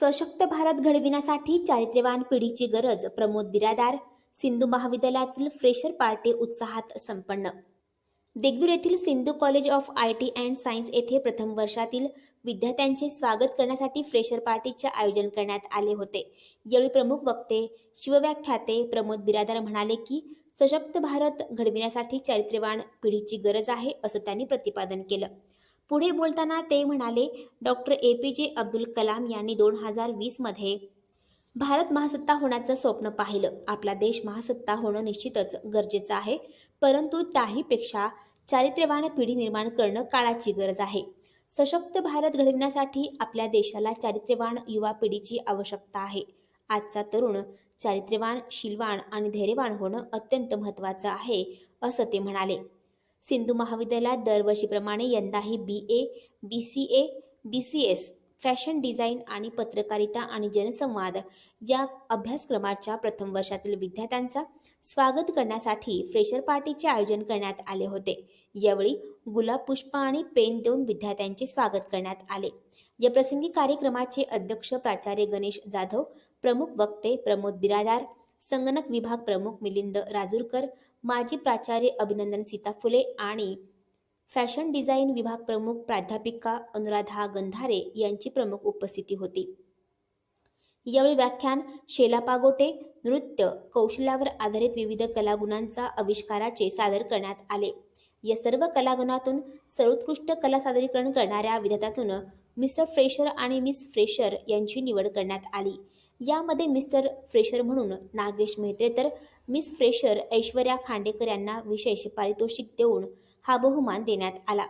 सशक्त भारत घडविण्यासाठी चारित्र्यवान पिढीची गरज प्रमोद बिरादार सिंधू महाविद्यालयातील फ्रेशर पार्टी उत्साहात संपन्न. देगदूर येथील Sindhu college of I T and science येथे प्रथम वर्षातील विद्यार्थ्यांचे स्वागत करण्यासाठी फ्रेशर पार्टीचे आयोजन करण्यात आले होते. यावेळी प्रमुख वक्ते शिवव्याख्याते प्रमोद बिरादार म्हणाले की सशक्त भारत घडविण्यासाठी चारित्र्यवान पिढीची गरज आहे असं त्यांनी प्रतिपादन केलं. पुढे बोलताना ते म्हणाले डॉक्टर ए पी जे अब्दुल कलाम यांनी दोन हजार वीसमध्ये भारत महासत्ता होण्याचं स्वप्न पाहिलं. आपला देश महासत्ता होणं निश्चितच गरजेचं आहे परंतु त्याहीपेक्षा चारित्र्यवान पिढी निर्माण करणं काळाची गरज आहे. सशक्त भारत घडविण्यासाठी आपल्या देशाला चारित्र्यवान युवा पिढीची आवश्यकता आहे. आजचा तरुण चारित्र्यवान शीलवान आणि धैर्यवान होणं अत्यंत महत्त्वाचं आहे असं ते म्हणाले. सिंधू महाविद्यालयात दरवर्षीप्रमाणे यंदाही B A B C A B C S fashion design आणि पत्रकारिता आणि जनसंवाद या अभ्यासक्रमाच्या प्रथम वर्षातील विद्यार्थ्यांचा स्वागत करण्यासाठी फ्रेशर पार्टीचे आयोजन करण्यात आले होते. यावेळी गुलाब पुष्प आणि पेन देऊन विद्यार्थ्यांचे स्वागत करण्यात आले. या प्रसंगी कार्यक्रमाचे अध्यक्ष प्राचार्य गणेश जाधव प्रमुख वक्ते प्रमोद बिरादार संगणक विभाग प्रमुख मिलिंद राजूरकर माजी प्राचार्य अभिनंदन सीता फुले आणि फॅशन डिझाईन विभाग प्रमुख प्राध्यापिका अनुराधा गंधारे यांची प्रमुख उपस्थिती होती. यावेळी व्याख्यान शेला पागोटे नृत्य कौशल्यावर आधारित विविध कलागुणांचा आविष्काराचे सादर करण्यात आले. या सर्व कलागुणातून सर्वोत्कृष्ट कला सादरीकरण करणाऱ्या विद्यार्थ्यातून मिस्टर फ्रेशर आणि मिस फ्रेशर यांची निवड करण्यात आली. यामध्ये मिस्टर फ्रेशर म्हणून नागेश मेहत्रे तर मिस फ्रेशर ऐश्वर्या खांडेकर यांना विशेष पारितोषिक देऊन हा बहुमान देण्यात आला.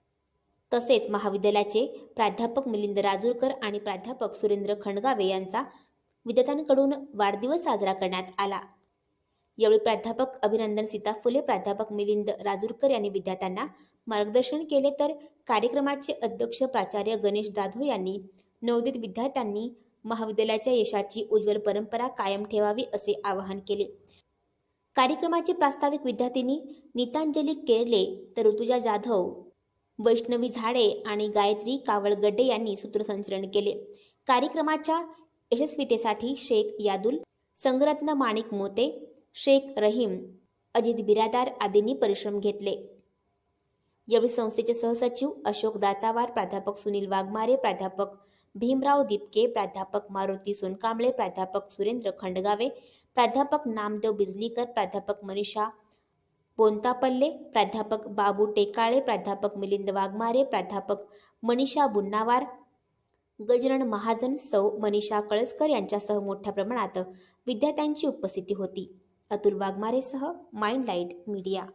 तसेच महाविद्यालयाचे प्राध्यापक मिलिंद राजूरकर आणि प्राध्यापक सुरेंद्र खंडगावे यांचा विद्यार्थ्यांकडून वाढदिवस साजरा करण्यात आला. यावेळी प्राध्यापक अभिनंदन सीता फुले प्राध्यापक मिलिंद राजूरकर यांनी विद्यार्थ्यांना मार्गदर्शन केले. तर कार्यक्रमाचे अध्यक्ष प्राचार्य गणेश जाधव यांनी नवोदित विद्यार्थ्यांनी महाविद्यालयाच्या यशाची उज्ज्वल परंपरा कायम ठेवावी असे आवाहन केले. कार्यक्रमाचे प्रास्ताविक विद्यार्थिनी नीतांजली केरले तर ऋतुजा जाधव वैष्णवी झाडे आणि गायत्री कावळगड्डे यांनी सूत्रसंचलन केले. कार्यक्रमाच्या यशस्वीतेसाठी शेख यादुल संगरत्न माणिक मोते शेख रहीम अजित बिरादार आदींनी परिश्रम घेतले. यावेळी संस्थेचे सहसचिव अशोक दाचावार प्राध्यापक सुनील वाघमारे प्राध्यापक भीमराव दिपके प्राध्यापक मारुती सोनकांबळे प्राध्यापक सुरेंद्र खंडगावे प्राध्यापक नामदेव बिजलीकर प्राध्यापक मनीषा पोंतापल्ले प्राध्यापक बाबू टेकाळे प्राध्यापक मिलिंद वाघमारे प्राध्यापक मनीषा बुन्नावार गजनन महाजन सौ मनीषा कळसकर यांच्यासह मोठ्या प्रमाणात विद्यार्थ्यांची उपस्थिती होती. अतुल वाघमारेसह माइंड लाइट मीडिया.